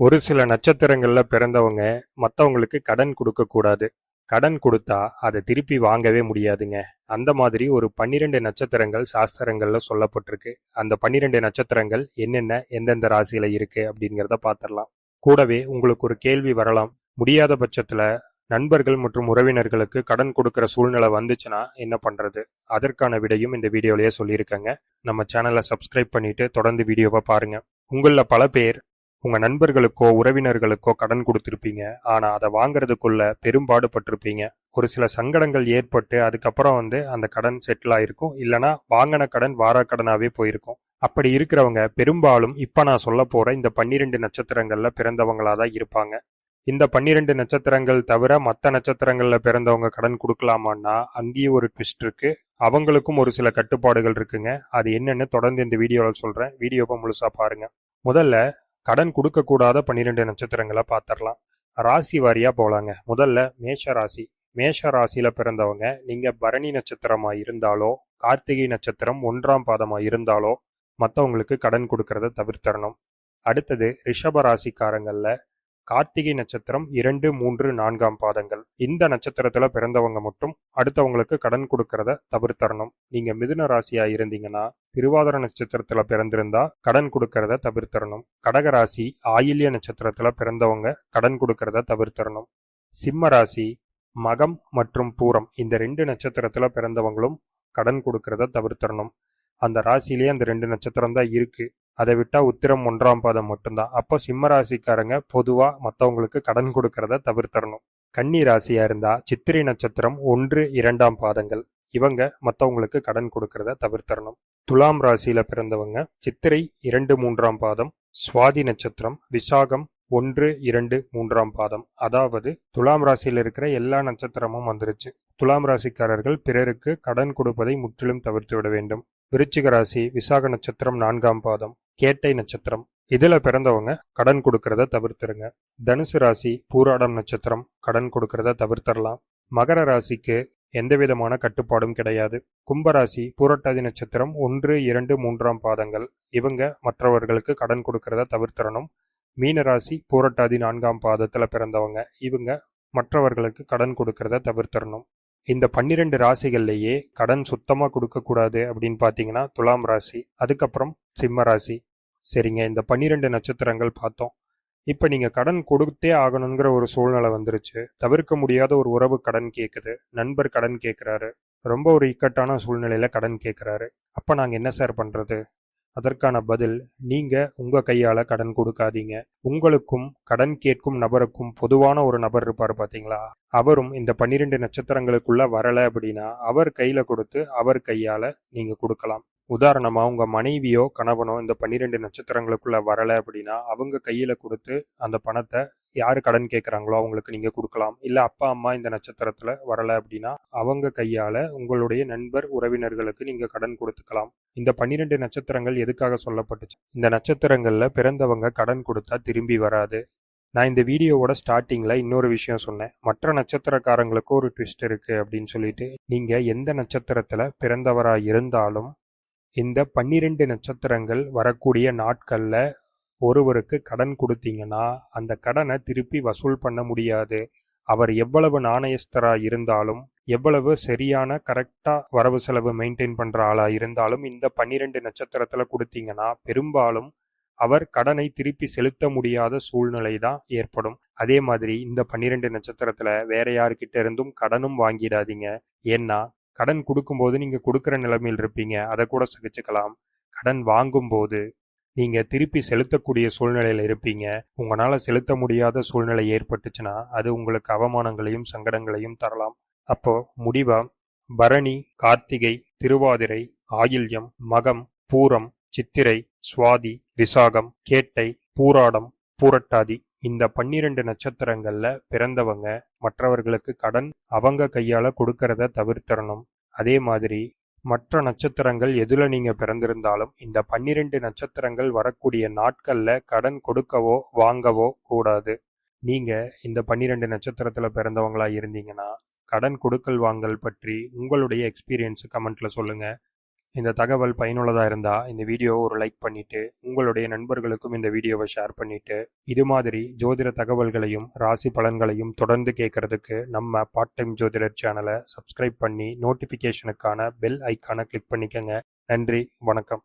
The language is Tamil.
ஒரு சில நட்சத்திரங்களில் பிறந்தவங்க மற்றவங்களுக்கு கடன் கொடுக்கக்கூடாது கடன் கொடுத்தா அதை திருப்பி வாங்கவே முடியாதுங்க. அந்த மாதிரி ஒரு பன்னிரெண்டு நட்சத்திரங்கள் சாஸ்திரங்களில் சொல்லப்பட்டிருக்கு. அந்த பன்னிரெண்டு நட்சத்திரங்கள் என்னென்ன எந்தெந்த ராசியில் இருக்கு அப்படிங்கிறத பார்த்துடலாம் கூடவே உங்களுக்கு ஒரு கேள்வி வரலாம். முடியாத பட்சத்தில் நண்பர்கள் மற்றும் உறவினர்களுக்கு கடன் கொடுக்குற சூழ்நிலை வந்துச்சுன்னா என்ன பண்ணுறது அதற்கான விடையும் இந்த வீடியோலேயே சொல்லியிருக்கேங்க. நம்ம சேனலை சப்ஸ்கிரைப் பண்ணிவிட்டு தொடர்ந்து வீடியோவை பாருங்கள் உங்களில் பல பேர் உங்கள் நண்பர்களுக்கோ உறவினர்களுக்கோ கடன் கொடுத்துருப்பீங்க. ஆனால் அதை வாங்குறதுக்குள்ள பெரும்பாடுபட்டிருப்பீங்க ஒரு சில சங்கடங்கள் ஏற்பட்டு அதுக்கப்புறம் வந்து அந்த கடன் செட்டில் ஆகிருக்கும் இல்லைனா வாங்கின கடன் வாராக்கடனாகவே போயிருக்கும். அப்படி இருக்கிறவங்க பெரும்பாலும் இப்போ நான் சொல்ல போகிற இந்த பன்னிரெண்டு நட்சத்திரங்களில் பிறந்தவங்களாக தான் இருப்பாங்க. இந்த பன்னிரெண்டு நட்சத்திரங்கள் தவிர மற்ற நட்சத்திரங்களில் பிறந்தவங்க கடன் கொடுக்கலாமான்னா அங்கேயும் ஒரு ட்விஸ்ட் இருக்கு. அவங்களுக்கும் ஒரு சில கட்டுப்பாடுகள் இருக்குங்க. அது என்னென்னு தொடர்ந்து இந்த வீடியோவில் சொல்கிறேன் வீடியோவை முழுசா பாருங்கள் முதல்ல கடன் கொடுக்கக்கூடாத பன்னிரெண்டு நட்சத்திரங்களை பார்த்துடலாம். ராசி வாரியாக போகலாங்க முதல்ல மேஷ ராசி. மேஷ ராசியில் பிறந்தவங்க நீங்கள் பரணி நட்சத்திரமாக இருந்தாலோ கார்த்திகை நட்சத்திரம் ஒன்றாம் பாதமாக இருந்தாலோ மற்றவங்களுக்கு கடன் கொடுக்கறத தவிர்த்தரணும் அடுத்தது ரிஷப ராசிக்காரங்களில் கார்த்திகை நட்சத்திரம் இரண்டு மூன்று நான்காம் பாதங்கள். இந்த நட்சத்திரத்துல பிறந்தவங்க மட்டும் அடுத்தவங்களுக்கு கடன் கொடுக்கறத தவிர்த்தரணும். நீங்க மிதுன ராசியா இருந்தீங்கன்னா திருவாதிர நட்சத்திரத்துல பிறந்திருந்தா கடன் கொடுக்கறத தவிர்த்தரணும். கடக ராசி ஆயில்ய நட்சத்திரத்துல பிறந்தவங்க கடன் கொடுக்கறத தவிர்த்தரணும். சிம்ம ராசி மகம் மற்றும் பூரம் இந்த ரெண்டு நட்சத்திரத்துல பிறந்தவங்களும் கடன் கொடுக்கறத தவிர்த்தரணும். அந்த ராசியிலேயே அந்த ரெண்டு நட்சத்திரம் தான் இருக்கு. அதை விட்டால் உத்திரம் ஒன்றாம் பாதம் மட்டும்தான். அப்போ சிம்ம ராசிக்காரங்க பொதுவாக மற்றவங்களுக்கு கடன் கொடுக்கறத தவிர்த்தரணும். கன்னி ராசியாக இருந்தால் சித்திரை நட்சத்திரம் ஒன்று இரண்டாம் பாதங்கள். இவங்க மற்றவங்களுக்கு கடன் கொடுக்கறத தவிர்த்தரணும். துலாம் ராசியில் பிறந்தவங்க சித்திரை இரண்டு மூன்றாம் பாதம். சுவாதி நட்சத்திரம் விசாகம் ஒன்று இரண்டு மூன்றாம் பாதம். அதாவது துலாம் ராசியில் இருக்கிற எல்லா நட்சத்திரமும் வந்துருச்சு. துலாம் ராசிக்காரர்கள் பிறருக்கு கடன் கொடுப்பதை முற்றிலும் தவிர்த்து விட வேண்டும். விருச்சிக ராசி விசாக நட்சத்திரம் நான்காம் பாதம். கேட்டை நட்சத்திரம். இதுல பிறந்தவங்க கடன் கொடுக்கறத தவிர்த்துருங்க. தனுசு ராசி பூராடம் நட்சத்திரம் கடன் கொடுக்கறத தவிர்த்தரலாம். மகர ராசிக்கு எந்த விதமான கட்டுப்பாடும் கிடையாது. கும்பராசி பூரட்டாதி நட்சத்திரம் ஒன்று இரண்டு மூன்றாம் பாதங்கள். இவங்க மற்றவர்களுக்கு கடன் கொடுக்கறத தவிர்த்தரணும். மீனராசி பூரட்டாதி நான்காம் பாதத்தில் பிறந்தவங்க. இவங்க மற்றவர்களுக்கு கடன் கொடுக்கறத தவிர்த்தரணும். இந்த பன்னிரெண்டு ராசிகள்லேயே கடன் சுத்தமாக கொடுக்கக்கூடாது அப்படின்னு பார்த்தீங்கன்னா துலாம் ராசி அதுக்கப்புறம் சிம்ம ராசி சரிங்க இந்த பன்னிரெண்டு நட்சத்திரங்கள் பார்த்தோம். இப்போ நீங்கள் கடன் கொடுத்தே ஆகணுங்கிற ஒரு சூழ்நிலை வந்துருச்சு. தவிர்க்க முடியாத ஒரு உறவு கடன் கேட்குது நண்பர் கடன் கேட்குறாரு ரொம்ப ஒரு இக்கட்டான சூழ்நிலையில் கடன் கேட்குறாரு அப்போ நாங்கள் என்ன சார் பண்ணுறது அதற்கான பதில் நீங்கள் உங்கள் கையால் கடன் கொடுக்காதீங்க. உங்களுக்கும் கடன் கேட்கும் நபருக்கும் பொதுவான ஒரு நபர் இருப்பார் பார்த்தீங்களா அவரும் இந்த பன்னிரெண்டு நட்சத்திரங்களுக்குள்ளே வரலை அப்படின்னா அவர் கையில் கொடுத்து அவர் கையால் நீங்கள் கொடுக்கலாம். உதாரணமாக உங்கள் மனைவியோ கணவனோ இந்த பன்னிரெண்டு நட்சத்திரங்களுக்குள்ளே வரலை அப்படின்னா அவங்க கையில் கொடுத்து அந்த பணத்தை யார் கடன் கேட்குறாங்களோ அவங்களுக்கு நீங்கள் கொடுக்கலாம். இல்லை அப்பா அம்மா இந்த நட்சத்திரத்தில் வரலை அப்படின்னா அவங்க கையால் உங்களுடைய நண்பர் உறவினர்களுக்கு நீங்கள் கடன் கொடுத்துக்கலாம். இந்த பன்னிரெண்டு நட்சத்திரங்கள் எதுக்காக சொல்லப்பட்டுச்சு? இந்த நட்சத்திரங்களில் பிறந்தவங்க கடன் கொடுத்தா திரும்பி வராது. நான் இந்த வீடியோவோட ஸ்டார்டிங்கில் இன்னொரு விஷயம் சொன்னேன். மற்ற நட்சத்திரக்காரங்களுக்கும் ஒரு ட்விஸ்ட் இருக்குது அப்படின்னு சொல்லிட்டு நீங்கள் எந்த நட்சத்திரத்தில் பிறந்தவராக இருந்தாலும் இந்த பன்னிரெண்டு நட்சத்திரங்கள் வரக்கூடிய நாட்களில் ஒருவருக்கு கடன் கொடுத்தீங்கன்னா அந்த கடனை திருப்பி வசூல் பண்ண முடியாது. அவர் எவ்வளவு நாணயஸ்தராக இருந்தாலும் எவ்வளவு சரியான கரெக்டாக வரவு செலவு மெயின்டைன் பண்ணுற ஆளாக இருந்தாலும் இந்த பன்னிரெண்டு நட்சத்திரத்தில் கொடுத்தீங்கன்னா பெரும்பாலும் அவர் கடனை திருப்பி செலுத்த முடியாத சூழ்நிலை தான் ஏற்படும். அதே மாதிரி இந்த பன்னிரெண்டு நட்சத்திரத்தில் வேற யார்கிட்ட இருந்தும் கடனும் வாங்கிடாதீங்க. ஏன்னா கடன் கொடுக்கும்போது நீங்கள் கொடுக்குற நிலைமையில் இருப்பீங்க. அதை கூட சகிச்சுக்கலாம். கடன் வாங்கும்போது நீங்கள் திருப்பி செலுத்தக்கூடிய சூழ்நிலையில் இருப்பீங்க. உங்களால் செலுத்த முடியாத சூழ்நிலை ஏற்பட்டுச்சுன்னா அது உங்களுக்கு அவமானங்களையும் சங்கடங்களையும் தரலாம். அப்போ முடிவா பரணி கார்த்திகை திருவாதிரை ஆயில்யம் மகம் பூரம் சித்திரை சுவாதி விசாகம் கேட்டை பூராடம் பூரட்டாதி. இந்த பன்னிரண்டு நட்சத்திரங்கள்ல பிறந்தவங்க மற்றவர்களுக்கு கடன் அவங்க கையால கொடுக்கறத தவிர்த்தரணும். அதே மாதிரி மற்ற நட்சத்திரங்கள் எதுல நீங்க பிறந்திருந்தாலும் இந்த பன்னிரெண்டு நட்சத்திரங்கள் வரக்கூடிய நாட்கள்ல கடன் கொடுக்கவோ வாங்கவோ கூடாது. நீங்க இந்த பன்னிரெண்டு நட்சத்திரத்துல பிறந்தவங்களா இருந்தீங்கன்னா கடன் கொடுக்கல் வாங்கல் பற்றி உங்களுடைய எக்ஸ்பீரியன்ஸ் கமெண்ட்ல சொல்லுங்க. இந்த தகவல் பயனுள்ளதாக இருந்தால் இந்த வீடியோவை ஒரு லைக் பண்ணிவிட்டு உங்களுடைய நண்பர்களுக்கும் இந்த வீடியோவை ஷேர் பண்ணிவிட்டு இது மாதிரி ஜோதிட தகவல்களையும் ராசி பலன்களையும் தொடர்ந்து கேட்குறதுக்கு நம்ம பார்ட் டைம் ஜோதிடர் சேனலை சப்ஸ்கிரைப் பண்ணி நோட்டிஃபிகேஷனுக்கான பெல் ஐக்கானை கிளிக் பண்ணிக்கோங்க. நன்றி வணக்கம்.